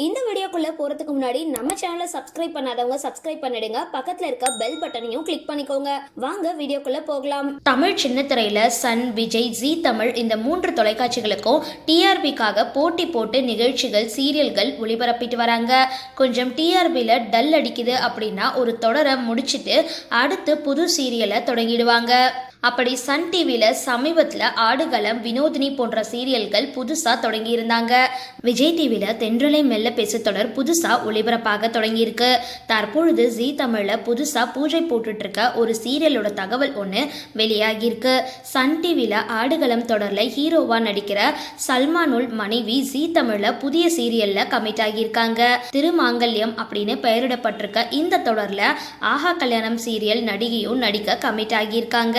இந்த வீடியோக்குள்ள போறதுக்கு முன்னாடி நம்ம சேனலை சப்ஸ்கிரைப் பண்ணாதவங்க சப்ஸ்கிரைப் பண்ணிடுங்க. பக்கத்துல இருக்க பெல் பட்டனையும் கிளிக் பண்ணிக்கோங்க. வாங்க வீடியோக்குள்ள போகலாம். தமிழ் சின்னத்திரையில சன் விஜய் ஜி தமிழ் இந்த மூன்று தொலைக்காட்சிகளுக்கும் டிஆர்பிக்காக போட்டி போட்டு நிகழ்ச்சிகள் சீரியல்கள் ஒளிபரப்பிட்டு வராங்க. கொஞ்சம் டிஆர்பியில் டல் அடிக்குது அப்படின்னா ஒரு தொடரை முடிச்சிட்டு அடுத்து புது சீரியலை தொடங்கிடுவாங்க. அப்படி சன் டிவியில் சமீபத்தில் ஆடுகளம் வினோதினி போன்ற சீரியல்கள் புதுசாக தொடங்கியிருந்தாங்க. விஜய் டிவியில் தென்றலை மெல்ல பேசு தொடர் புதுசாக ஒளிபரப்பாக தொடங்கியிருக்கு. தற்பொழுது ஜீ தமிழில் புதுசாக பூஜை போட்டுட்டு இருக்க ஒரு சீரியலோட தகவல் ஒன்று வெளியாகியிருக்கு. சன் டிவியில் ஆடுகளம் தொடரில் ஹீரோவாக நடிக்கிற சல்மானுல் மனைவி ஜீ தமிழில் புதிய சீரியலில் கமிட் ஆகியிருக்காங்க. திருமாங்கல்யம் அப்படின்னு பெயரிடப்பட்டிருக்க இந்த தொடரில் ஆஹா கல்யாணம் சீரியல் நடிகையும் நடிக்க கமிட் ஆகியிருக்காங்க.